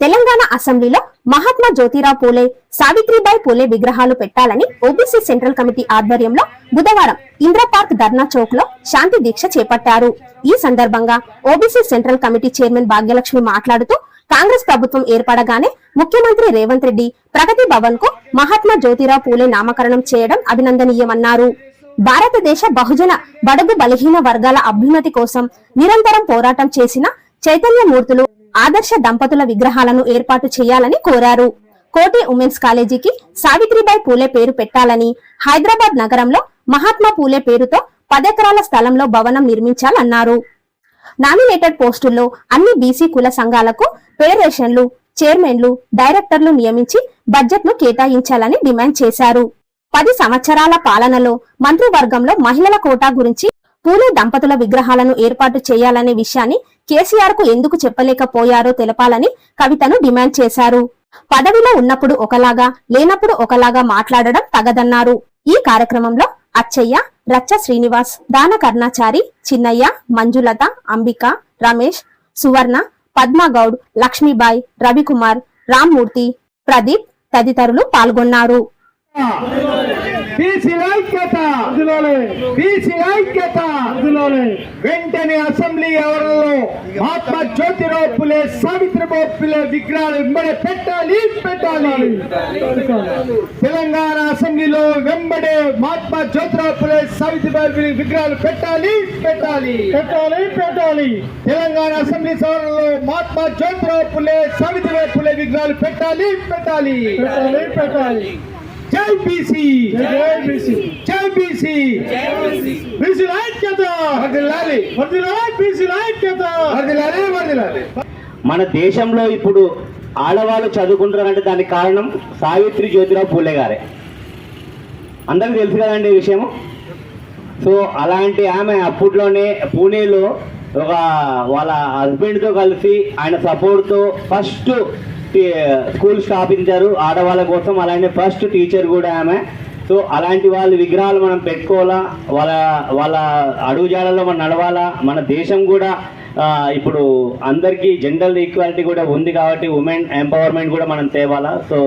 తెలంగాణ అసెంబ్లీలో మహాత్మా జ్యోతిరావు పూలే సావిత్రిబాయి పూలే విగ్రహాలు పెట్టాలని ఓబీసీ సెంట్రల్ కమిటీ ఆధ్వర్యంలో బుధవారం ఇంద్రపార్క్ ధర్నా చౌక్లో శాంతి దీక్ష చేపట్టారు. ఈ సందర్భంగా OBC central committee chairman Bhagyalakshmi మాట్లాడుతూ కాంగ్రెస్ ప్రభుత్వం ఏర్పడగానే ముఖ్యమంత్రి రేవంత్ రెడ్డి ప్రగతి భవన్కు మహాత్మా జ్యోతిరావు పూలే నామకరణం చేయడం అభినందనీయమన్నారు. భారతదేశ బహుజన బడుగు బలహీన వర్గాల అభ్యున్నతి కోసం నిరంతరం పోరాటం చేసిన చైతన్యమూర్తులు ఆదర్శ దంపతుల విగ్రహాలను ఏర్పాటు చేయాలని కోరారు. కోటి ఉమెన్స్ కాలేజీకి సావిత్రిబాయి పూలే పేరు పెట్టాలని హైదరాబాద్ నగరంలో మహాత్మా పూలే పేరుతో పదెకరాల స్థలంలో భవనం నిర్మించాలన్నారు. నామినేటెడ్ పోస్టుల్లో అన్ని బీసీ కుల సంఘాలకు ఫెడరేషన్లు చైర్మన్లు డైరెక్టర్లు నియమించి బడ్జెట్ను కేటాయించాలని డిమాండ్ చేశారు. పది సంవత్సరాల పాలనలో మంత్రివర్గంలో మహిళల కోటా గురించి పూలే దంపతుల విగ్రహాలను ఏర్పాటు చేయాలనే విషయాన్ని కేసీఆర్కు ఎందుకు చెప్పలేకపోయారో తెలపాలని కవితను డిమాండ్ చేశారు. పదవిలో ఉన్నప్పుడు ఒకలాగా లేనప్పుడు ఒకలాగా మాట్లాడడం తగదన్నారు. ఈ కార్యక్రమంలో అచ్చయ్య రచ్చ శ్రీనివాస్ దాన కర్ణాచారి చిన్నయ్య మంజులత అంబిక రమేష్ సువర్ణ పద్మగౌడ్ లక్ష్మీబాయ్ రవికుమార్ రామ్మూర్తి ప్రదీప్ తదితరులు పాల్గొన్నారు. బీసీ ఐక్యత బీసీ ఐక్యత వెంటనే అసెంబ్లీ ఎవరిలో మహాత్మా జ్యోతిరావు పులే సావిత్రిబావు పులే విగ్రహాలు వెంబడే పెట్టాలి పెట్టాలి. తెలంగాణ అసెంబ్లీలో వెంబడే మహాత్మా జ్యోతిరావు పులే సావిత్రిబాయి పులే విగ్రహాలు పెట్టాలి పెట్టాలి. పెట్టాలి పెట్టాలి. తెలంగాణ అసెంబ్లీ సభలో మహాత్మా జ్యోతిరావు పులే సావిత్రిబాయి పులే విగ్రహాలు పెట్టాలి పెట్టాలి. పెట్టాలి పెట్టాలి. జై బీసీ. జై బీసీ. జై బీసీ. బీసీ. ఐక్యత. వర్దిల్లాలి వర్దిల్లాలి బీసీ ఐక్యత. వర్దిల్లాలి వర్దిల్లాలి మన దేశంలో ఇప్పుడు ఆడవాళ్ళు చదువుకుంటారంటే దానికి కారణం సావిత్రి జ్యోతిరావు పూలే గారే. అందరికి తెలుసు కదండి ఈ విషయం సో అలాంటి ఆమె అప్పట్లోనే పూణేలో ఒక వాళ్ళ హస్బెండ్తో కలిసి ఆయన సపోర్ట్తో ఫస్ట్ స్కూల్ స్థాపించారు ఆడవాళ్ళ కోసం అలానే ఫస్ట్ టీచర్ కూడా ఆమె. సో అలాంటి వాళ్ళ విగ్రహాలు మనం పెట్టుకోవాలా? వాళ్ళ వాళ్ళ అడుగుజాడల్లో మనం నడవాలా? మన దేశం కూడా ఇప్పుడు అందరికీ జెండర్ ఈక్వాలిటీ కూడా ఉంది కాబట్టి ఉమెన్ ఎంపవర్మెంట్ కూడా మనం తేవాలా? సో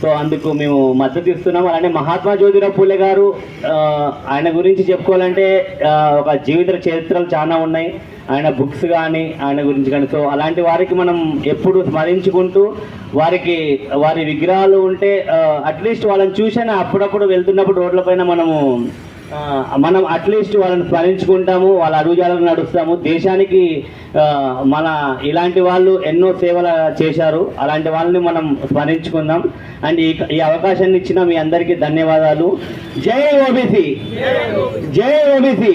సో అందుకు మేము మద్దతు ఇస్తున్నాం. అలానే మహాత్మా జ్యోతిరావు పూలే గారు ఆయన గురించి చెప్పుకోవాలంటే ఒక జీవిత చరిత్రలు చాలా ఉన్నాయి. ఆయన బుక్స్ కానీ ఆయన గురించి కానీ సో అలాంటి వారికి మనం ఎప్పుడు స్మరించుకుంటూ వారికి వారి విగ్రహాలు ఉంటే అట్లీస్ట్ వాళ్ళని చూసినా అప్పుడప్పుడు వెళ్తున్నప్పుడు రోడ్లపైన మనము మనం అట్లీస్ట్ వాళ్ళని స్మరించుకుంటాము వాళ్ళ అడుగుజాలను నడుస్తాము. దేశానికి మన ఇలాంటి వాళ్ళు ఎన్నో సేవలు చేశారు. అలాంటి వాళ్ళని మనం స్మరించుకుందాం. అండ్ ఈ ఈ అవకాశాన్ని ఇచ్చిన మీ అందరికీ ధన్యవాదాలు. జై ఓబీసీ! జై ఓబీసీ!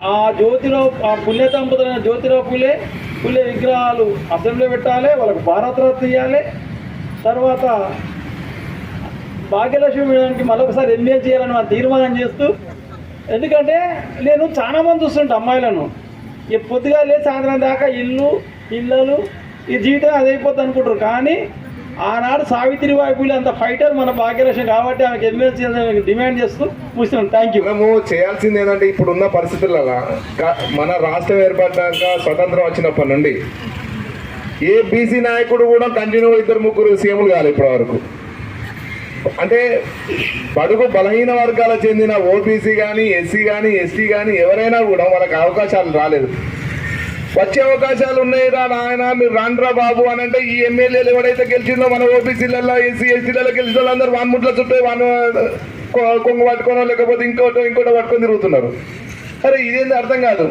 ఆ జ్యోతిరావు ఆ పుణ్యతంపతులైన జ్యోతిరావు పులే పులే విగ్రహాలు అసెంబ్లీ పెట్టాలి వాళ్ళకు భారతరత్న ఇవ్వాలి తర్వాత భాగ్యలక్ష్మి మేడానికి మరొకసారి ఎంఏ చేయాలని మనం తీర్మానం చేస్తూ ఎందుకంటే నేను చాలా మంది చూస్తుంటా అమ్మాయిలను. ఈ పొద్దుగా లేదు సాయంత్రం దాకా ఇల్లు ఇళ్ళలు ఈ జీవితం అది అయిపోద్ది అనుకుంటారు. కానీ ఆనాడు సావిత్రి వైపులు అంత ఫైటర్ మన భాగ్యలక్ష్మి కాబట్టి ఆమెకు ఎమ్మెల్సీ డిమాండ్ చేస్తూ కూర్చున్నాం. థ్యాంక్ యూ మనము చేయాల్సింది ఏంటంటే ఇప్పుడు ఉన్న పరిస్థితులలో మన రాష్ట్రం ఏర్పడ్డాక స్వతంత్రం వచ్చినప్పటి నుండి ఏ బీసీ నాయకుడు కూడా కంటిన్యూ ఇద్దరు ముగ్గురు సీఎంలు కాదు ఇప్పటి వరకు అంటే బడుగు బలహీన వర్గాలకు చెందిన ఓబీసీ కానీ ఎస్సీ కానీ ఎస్టీ కానీ ఎవరైనా కూడా వాళ్ళకి అవకాశాలు రాలేదు. వచ్చే అవకాశాలు ఉన్నాయి రా నాయన మీరు రాండ్రా బాబు అని అంటే ఈ ఎమ్మెల్యేలు ఎవడైతే గెలిచిందో మన ఓబీసీలలో ఎస్సీ ఎస్సీలలో గెలిచిన వాళ్ళందరూ వాన్ముట్ల చుట్టూ వాన్ కొంగు పట్టుకోనో లేకపోతే ఇంకోటో ఇంకోటో పట్టుకొని తిరుగుతున్నారు. అరే ఇదేంది అర్థం కాదు.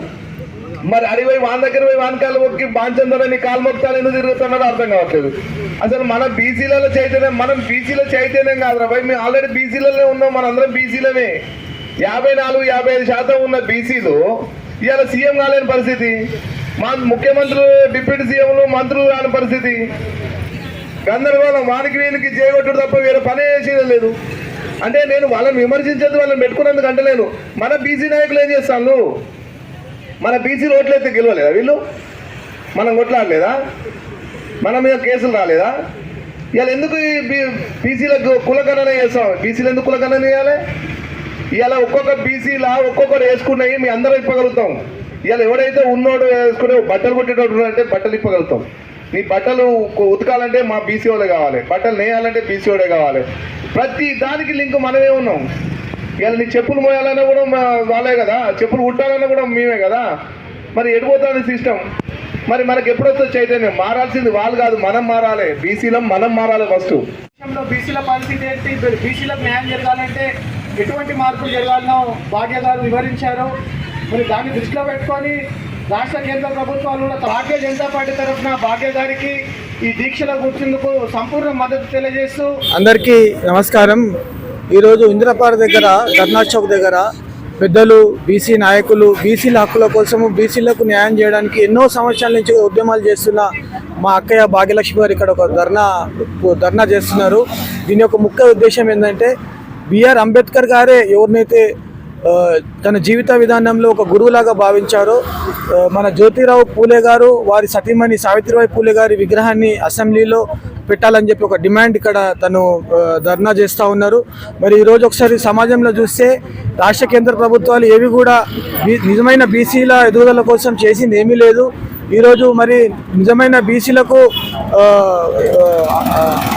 మరి అడిపోయి వాన్ దగ్గర పోయి వానకాలు మొక్కి బాంచందరని కాలు మొక్తాలు ఎందుకు తిరుగుతున్నారో అర్థం కావట్లేదు. అసలు మన బీసీలలో చైతన్యం మనం బీసీలో చైతన్యం కాదురా భయ్ మేము ఆల్రెడీ బీసీలలో ఉన్నాం మనందరం బీసీలమే. యాభై నాలుగు యాభై ఐదు శాతం ఉన్న బీసీలు ఇవాళ సీఎం కాలేని పరిస్థితి. మా ముఖ్యమంత్రులు డిప్యూటీ సీఎంలు మంత్రులు కాని పరిస్థితి. గందరగోళం వానికి వీనికి చేయగొట్టుడు తప్ప వేరే పని చేసేది లేదు. అంటే నేను వాళ్ళని విమర్శించేది వాళ్ళని పెట్టుకున్నందుకు అంటలేను. మన బీసీ నాయకులు ఏం చేస్తాను మన బీసీలు ఓట్లయితే గెలవలేదా వీళ్ళు? మనం కొట్లాడలేదా? మన మీద కేసులు రాలేదా? ఇవాళ ఎందుకు బీసీలకు కులగణన చేస్తాం? బీసీలు ఎందుకు కులగణన చేయాలి? ఇవాళ ఒక్కొక్క బీసీలా ఒక్కొక్కరు వేసుకున్నాయి మీ అందరూ ఇప్పగలుగుతాం. ఇవాళ ఎవడైతే ఉన్నోడు వేసుకునే బట్టలు కుట్టేటోడు అంటే బట్టలు ఇప్పగలుగుతాం. నీ బట్టలు ఉతకాలంటే మా బీసీ కావాలి. బట్టలు నేయాలంటే బీసీఓడే కావాలి. ప్రతి దానికి లింక్ మనమే ఉన్నాం. ఇవాళ నీ చెప్పులు మోయాలన్నా కూడా వాళ్ళే కదా. చెప్పులు కుట్టాలన్నా కూడా మేమే కదా. మరి ఎడిపోతుంది సిస్టమ్ మరి మనకి ఎప్పుడొస్తుంది చైతన్యం? మారాల్సింది వాళ్ళు కాదు మనం మారాలి. బీసీలో మనం మారాలి ఫస్ట్ బీసీల పరిస్థితి ఏంటి? బీసీలకు న్యాయం జరగాలంటే ఎటువంటి మార్పులు జరగాలనో భాగ్య గారు వివరించారు. మరి దాన్ని దృష్టిలో పెట్టుకొని రాష్ట్ర కేంద్ర ప్రభుత్వాలు కూడా భారతీయ జనతా పార్టీ తరఫున భాగ్య గారికి ఈ దీక్షలో కూర్చుందుకు సంపూర్ణ మద్దతు తెలియజేస్తూ అందరికీ నమస్కారం. ఈరోజు ఇందిరాపార్ దగ్గర ధర్నా చౌక్ దగ్గర పెద్దలు బీసీ నాయకులు బీసీల హక్కుల కోసము బీసీలకు న్యాయం చేయడానికి ఎన్నో సంవత్సరాల నుంచి ఉద్యమాలు చేస్తున్న మా అక్కయ్య భాగ్యలక్ష్మి గారు ఇక్కడ ఒక ధర్నా ధర్నా చేస్తున్నారు. దీని యొక్క ముఖ్య ఉద్దేశం ఏంటంటే బిఆర్ అంబేద్కర్ గారే ఎవరినైతే తన జీవిత విధానంలో ఒక గురువులాగా భావించారు. మన జ్యోతిరావు పూలే గారు వారి సతీమణి సావిత్రిబాయి పూలే గారి విగ్రహాన్ని అసెంబ్లీలో పెట్టాలని చెప్పి ఒక డిమాండ్ ఇక్కడ తను ధర్నా చేస్తూ ఉన్నారు. మరి ఈరోజు ఒకసారి సమాజంలో చూస్తే రాష్ట్ర కేంద్ర ప్రభుత్వాలు ఏవి కూడా బీ- నిజమైన బీసీల ఎదుగుదల కోసం చేసింది ఏమీ లేదు. ఈరోజు మరి నిజమైన బీసీలకు ఆ,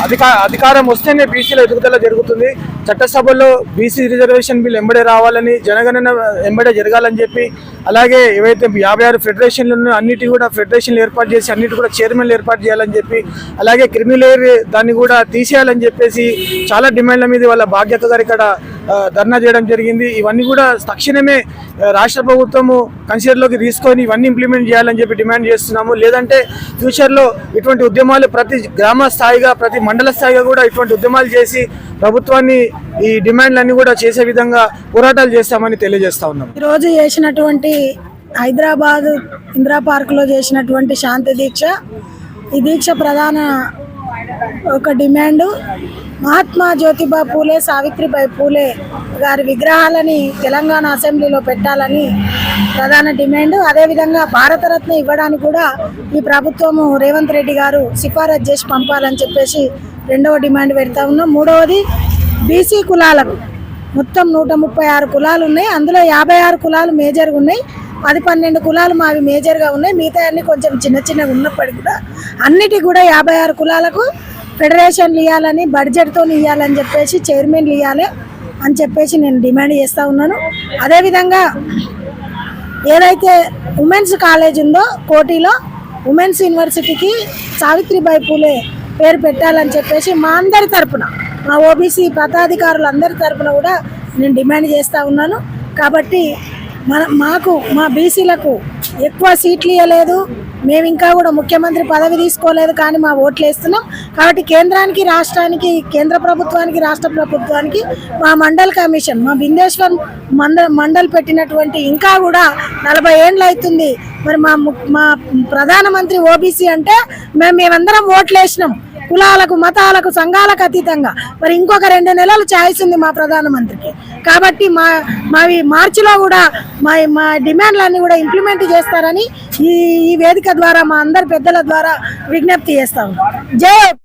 అధికా అధికారం వస్తేనే బీసీల ఎదుగుదల జరుగుతుంది. చట్టసభలో బీసీ రిజర్వేషన్ బిల్ ఎంబడే రావాలని జనగణన ఎంబడే జరగాలని చెప్పి అలాగే ఏవైతే యాభై ఆరు ఫెడరేషన్లు ఉన్నాయో అన్నిటి కూడా ఫెడరేషన్లు ఏర్పాటు చేసి అన్నిటి కూడా చైర్మన్లు ఏర్పాటు చేయాలని చెప్పి అలాగే క్రిమిలేర్ దాన్ని కూడా తీసేయాలని చెప్పేసి చాలా డిమాండ్ల మీద వాళ్ళ బాధ్యత గారు ఇక్కడ ధర్నా చేయడం జరిగింది. ఇవన్నీ కూడా తక్షణమే రాష్ట్ర ప్రభుత్వము కన్సిడర్లోకి తీసుకొని ఇవన్నీ ఇంప్లిమెంట్ చేయాలని చెప్పి డిమాండ్ చేస్తున్నాము. లేదంటే ఫ్యూచర్లో ఇటువంటి ఉద్యమాలు ప్రతి గ్రామ స్థాయిగా ప్రతి మండల స్థాయిగా కూడా ఇటువంటి ఉద్యమాలు చేసి ప్రభుత్వాన్ని ఈ డిమాండ్లన్నీ కూడా చేసే విధంగా పోరాటాలు చేస్తామని తెలియజేస్తా ఉన్నాం. ఈరోజు చేసినటువంటి హైదరాబాద్ ఇందిరా పార్కులో చేసినటువంటి శాంతి దీక్ష ఈ దీక్ష ప్రధాన ఒక డిమాండు. మహాత్మా జ్యోతిబా పూలే సావిత్రిబాయి పూలే గారి విగ్రహాలని తెలంగాణ అసెంబ్లీలో పెట్టాలని ప్రధాన డిమాండ్. అదేవిధంగా భారతరత్న ఇవ్వడానికి కూడా ఈ ప్రభుత్వము రేవంత్ రెడ్డి గారు సిఫారసు చేసి పంపాలని చెప్పేసి రెండవ డిమాండ్ పెడతా ఉన్నాం. మూడవది బీసీ కులాలకు మొత్తం నూట ముప్పై ఆరు కులాలు ఉన్నాయి. అందులో యాభై ఆరు కులాలు మేజర్గా ఉన్నాయి. పది పన్నెండు కులాలు మావి మేజర్గా ఉన్నాయి. మిగతా అన్ని కొంచెం చిన్న చిన్నగా ఉన్నప్పటికీ కూడా అన్నిటి కూడా యాభై ఆరు కులాలకు ఫెడరేషన్లు ఇవ్వాలని బడ్జెట్తో ఇవ్వాలని చెప్పేసి చైర్మన్లు ఇవ్వాలి అని చెప్పేసి నేను డిమాండ్ చేస్తూ ఉన్నాను. అదేవిధంగా ఏదైతే ఉమెన్స్ కాలేజ్ ఉందో కోటిలో ఉమెన్స్ యూనివర్సిటీకి సావిత్రిబాయి పూలే పేరు పెట్టాలని చెప్పేసి మా అందరి తరపున మా ఓబీసీ పదాధికారులు అందరి తరపున కూడా నేను డిమాండ్ చేస్తూ ఉన్నాను. కాబట్టి మన మాకు మా బీసీలకు ఎక్కువ సీట్లు ఇవ్వలేదు మేము ఇంకా కూడా ముఖ్యమంత్రి పదవి తీసుకోలేదు కానీ మా ఓట్లు వేస్తున్నాం. కాబట్టి కేంద్రానికి రాష్ట్రానికి కేంద్ర ప్రభుత్వానికి రాష్ట్ర ప్రభుత్వానికి మా మండల్ కమిషన్ మా బిందేశ్వర్ మండల్ మండల్ పెట్టినటువంటి ఇంకా కూడా నలభై ఏండ్లు అవుతుంది. మరి మా ము- మా ప్రధానమంత్రి ఓబీసీ అంటే మేము మేమందరం ఓట్లు వేసినాం. కులాలకు మతాలకు సంఘాలకు అతీతంగా. మరి ఇంకొక రెండు నెలలు ఛాయిస్ ఉంది మా ప్రధానమంత్రికి. కాబట్టి మా మావి మార్చిలో కూడా మా మా డిమాండ్లన్నీ కూడా ఇంప్లిమెంట్ చేస్తారని ఈ ఈ వేదిక ద్వారా మా అందరి పెద్దల ద్వారా విజ్ఞప్తి చేస్తాము జై